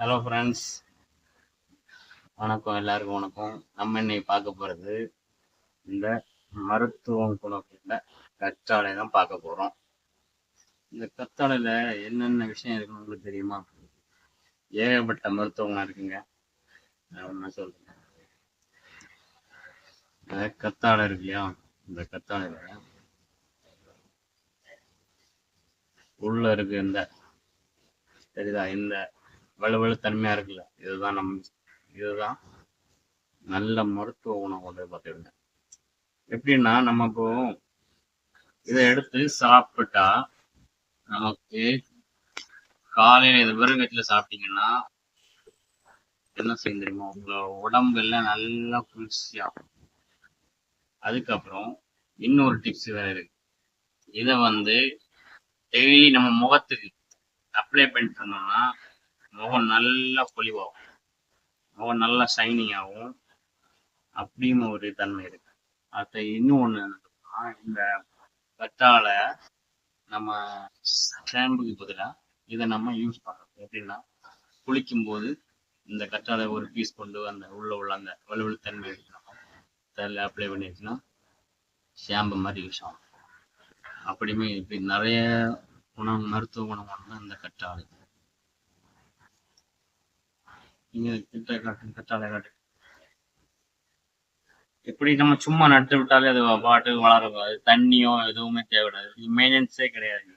Hello friends வணக்கம் எல்லாருக்கும் வணக்கம். நம்ம இன்னைக்கு பார்க்க போகிறது இந்த மருத்துவம் குணம் கொண்ட கற்றாழை தான் பார்க்க போகிறோம் இந்த கற்றாழையில் என்னென்ன விஷயம் இருக்குன்னு உங்களுக்கு தெரியுமா? ஏகப்பட்ட மருத்துவ இருக்குங்க. நான் ஒன்றா சொல்கிறேன் கத்தாழை இருக்கு இல்லையா? இந்த கத்தாழையில் உள்ள இருக்கு இந்த சரிதா இந்த வலுவலு தன்மையா இருக்குல்ல. இதுதான் நம்ம இதுதான் நல்ல மருத்துவ உணவு கொண்டு பார்த்துருங்க எப்படின்னா நம்ம இப்போ இதை எடுத்து சாப்பிட்டா நமக்கு காலையில இது வெறுங்கச்சில சாப்பிட்டீங்கன்னா என்ன செய்யும் தெரியுமா? உங்க உடம்பு எல்லாம் நல்லா குளிர்ச்சியாகும் அதுக்கப்புறம் இன்னொரு டிப்ஸ் வேற இருக்கு. இதை வந்து டெய்லி நம்ம முகத்துக்கு அப்ளை பண்ணிட்டு இருந்தோம்னா முகம் நல்லா பொலிவாகும். முகம் நல்லா ஷைனிங் ஆகும். அப்படின்னு ஒரு தன்மை இருக்கு. அடுத்த இன்னும் ஒன்று இந்த கற்றால நம்ம ஷாம்புக்கு பதிலாக இதை நம்ம யூஸ் பண்ணுறோம் எப்படின்னா குளிக்கும்போது இந்த கற்றால ஒரு பீஸ் கொண்டு அந்த உள்ள உள்ள அந்த வலுவலு தன்மை எடுக்கணும். தலையில் அப்ளை பண்ணிருச்சுன்னா ஷாம்பு மாதிரி யூஸ் ஆகும். அப்படியுமே இப்படி நிறைய குணம் மருத்துவ குணம் ஒன்று இந்த கற்றாழை நீங்க கிட்ட காட்டு காட்டு எப்படி நம்ம சும்மா நட்டு விட்டாலே அது பாட்டு வளரும். அது தண்ணியோ எதுவுமே தேவைப்படாது இது மெயின்டெனன்ஸே கிடையாது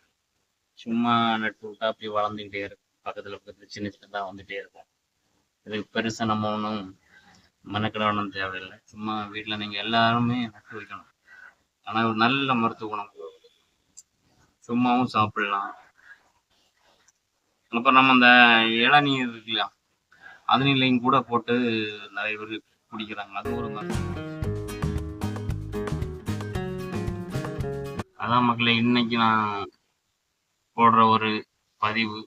சும்மா நட்டு விட்டா அப்படி வளர்ந்துக்கிட்டே இருக்கும். பக்கத்துல பக்கத்துல சின்ன சின்னதாக வந்துட்டே இருக்கும். இதுக்கு பெருசா நம்ம ஒன்றும் மெனக்கிட தேவையில்லை. சும்மா வீட்டில் நீங்க எல்லாருமே நட்டு வைக்கணும். ஆனால் ஒரு நல்ல மருத்துவ குணம் சும்மாவும் சாப்பிடலாம். அப்புறம் நம்ம அந்த இளநீர் இருக்கு இல்லையா அதனிலையும் கூட போட்டு நிறைய பேர் குடிக்கிறாங்க. அது ஒரு அதான் மக்களே இன்னைக்கு நான் போடுற ஒரு பதிவு.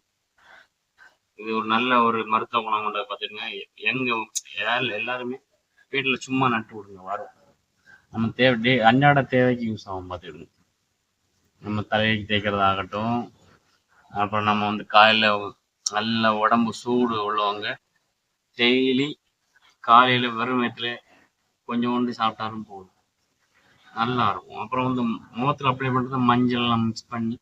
இது ஒரு நல்ல ஒரு மருத்துவ குணம் கொண்ட பார்த்துருங்க எங்க எல்லாருமே வீட்டில் சும்மா நட்டு விடுங்க வரும். நம்ம தேவை டே அன்றாட தேவைக்கு யூஸ் ஆகும் பார்த்துக்கிடுங்க நம்ம தலைக்கு தேய்க்கிறதாகட்டும் அப்புறம் நம்ம வந்து காலையில் நல்ல உடம்பு சூடு உள்ளவங்க டெய்லி காலையில் வெறும் வயிற்றுல கொஞ்சோண்டு சாப்பிட்டாலும் போதும். நல்லா இருக்கும். அப்புறம் வந்து முகத்தில் அப்ளை பண்ணுறது மஞ்சள்லாம் மிக்ஸ் பண்ணி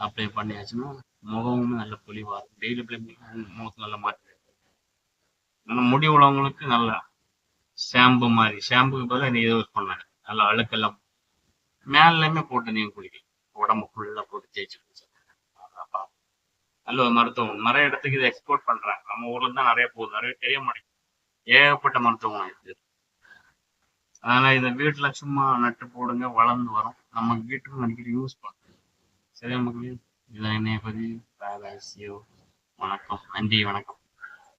அப்ளை பண்ணியாச்சுன்னா முகமும் நல்ல பொலிவாக இருக்கும். டெய்லி அப்ளை பண்ணி முகத்தில் நல்லா மாற்றி ஆனால் முடி உள்ளவங்களுக்கு நல்லா ஷாம்பு மாதிரி. ஷாம்புக்கு பதிலாக இதை யூஸ் பண்ணாங்க நல்லா அழுக்கெல்லாம் மேலேயுமே போட்டு நீங்கள் குளிக்கலாம். உடம்பு ஃபுல்லாக போட்டு தேய்ச்சி நல்ல மருத்துவம். நிறைய இடத்துக்கு இதை எக்ஸ்போர்ட் பண்றாங்க. நம்ம ஊர்ல தான் நிறைய போகுது. நிறைய தெரிய மாட்டேங்குது ஏகப்பட்ட மருத்துவம் இருக்கு. அதனால இதை வீட்டுல சும்மா நட்டு போடுங்க வளர்ந்து வரும். நம்ம வீட்டுக்கும் அடிக்கடி யூஸ் பண்ணுறோம் சரி நமக்கு இதை என்னைய பத்தி வணக்கம். நன்றி வணக்கம்.